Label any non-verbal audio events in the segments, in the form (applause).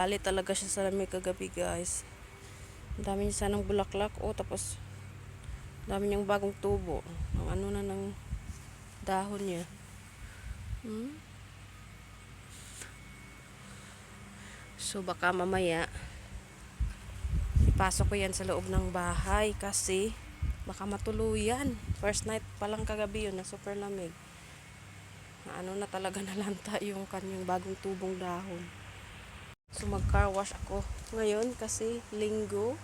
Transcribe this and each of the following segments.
Ali talaga siya sa lamig kagabi guys. Ang dami niya sanang bulaklak. Oh, tapos dami niyang bagong tubo. Ang ano na ng dahon niya. Hmm? So baka mamaya ipasok ko yan sa loob ng bahay kasi baka matuluyan. First night pa lang kagabi yun na super lamig. Na ano na talaga (laughs) nalanta yung kanyang bagong tubong dahon. So mag-car wash ako ngayon kasi linggo.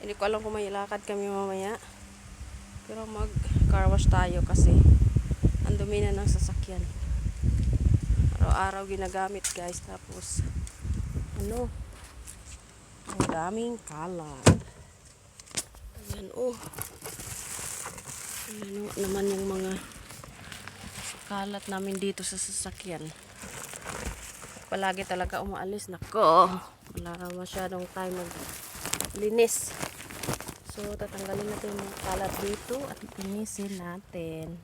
Hindi ko alam kung may lakad kami mamaya. Pero mag-car wash tayo kasi ang dumi na ng sasakyan. Araw-araw ginagamit guys. Tapos ano, ang daming kalat. Ayan oh. Ayan oh, naman yung mga kalat namin dito sa sasakyan palagi talaga umaalis. Nako, wala na masyadong time maglinis. So, tatanggalin natin yung kalat dito at linisin natin.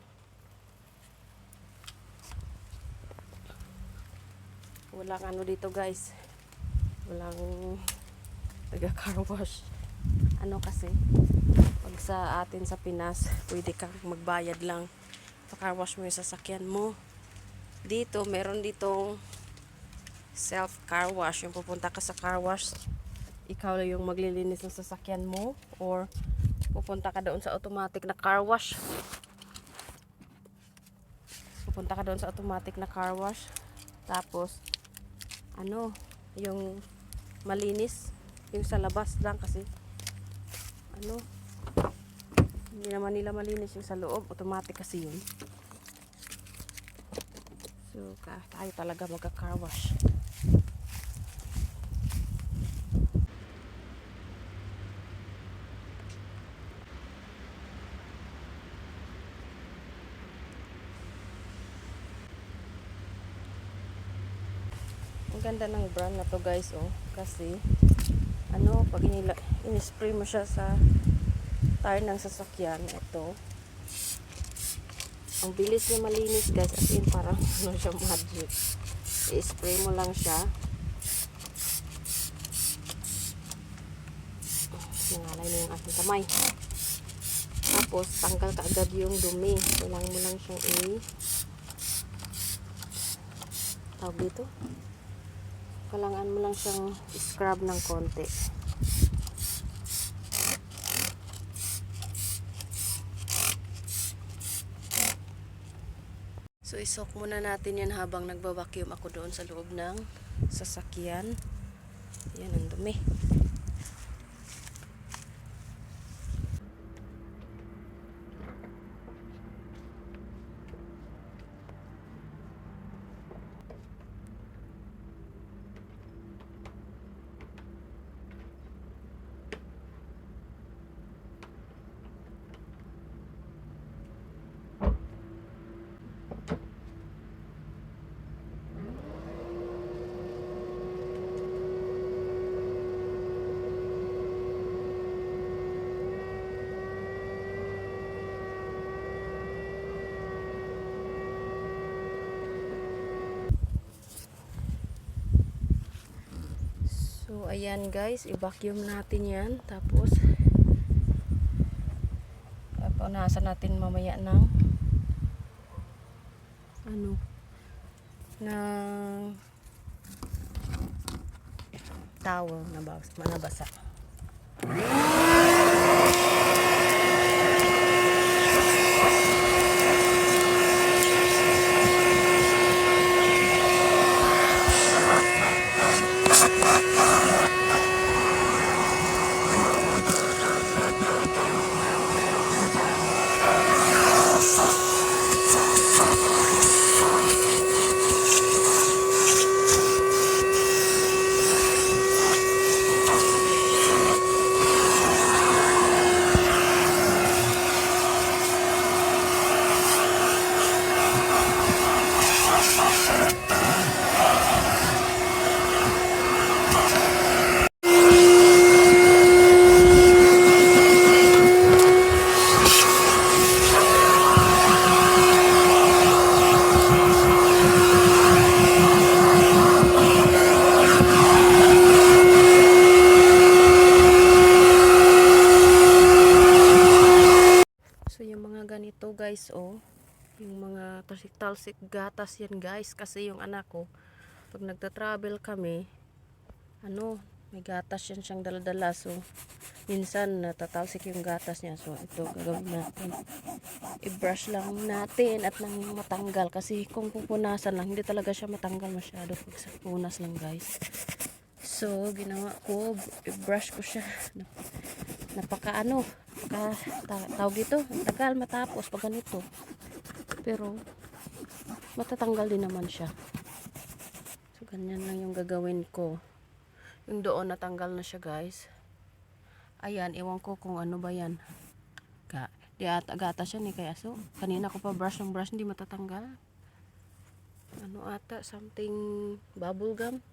Walang ano dito guys. Walang taga car wash. Ano kasi, pag sa atin sa Pinas, pwede kang magbayad lang. Pa-car wash mo yung sasakyan mo. Dito, meron ditong self car wash. Yung pupunta ka sa car wash ikaw lang yung maglilinis ng sasakyan mo or pupunta ka doon sa automatic na car wash. Pupunta ka doon sa automatic na car wash. Tapos ano yung malinis yung sa labas lang kasi ano hindi naman nila malinis yung sa loob. Automatic kasi yun. So tayo talaga magka car wash ganda ng brand na to guys oh. Kasi ano pag inila, in-spray mo siya sa tire ng sasakyan ito ang bilis niya malinis guys as in parang (laughs) ano siya magic. I-spray mo lang siya. Nangalay na yung aking kamay. Tapos tanggal ka agad yung dumi. Kailangan mo lang siyang i tawag dito kailangan mo lang siyang scrub ng konti. So isok muna natin yan habang nagbabacuum ako doon sa loob ng sasakyan. Yan ang dumi. So, ayan guys, i-vacuum natin yan. Tapos, paunasan natin mamaya ng ano, ng towel na bas, manabasa. Guys, oh. Yung mga talsik-talsik gatas yan guys. Kasi yung anak ko, pag nagta-travel kami, ano, may gatas yan siyang daladala. So, minsan natatalsik yung gatas niya. So, ito gagawin natin. I-brush lang natin at nang matanggal. Kasi kung pupunasan lang, hindi talaga siya matanggal masyado. Pag sa punas lang guys. So, ginawa ko, i-brush ko siya. Nap- Napaka ano, napaka, ta- tawag ito, tagal matapos pag ganito. Pero, matatanggal din naman siya. So, ganyan lang yung gagawin ko. Yung doon natanggal na siya guys. Ayan, ewan ko kung ano ba yan. Ga, di ata gata siya ni kaya so. Kanina ko pa brush ng brush, hindi matatanggal. Ano ata, something bubble gum.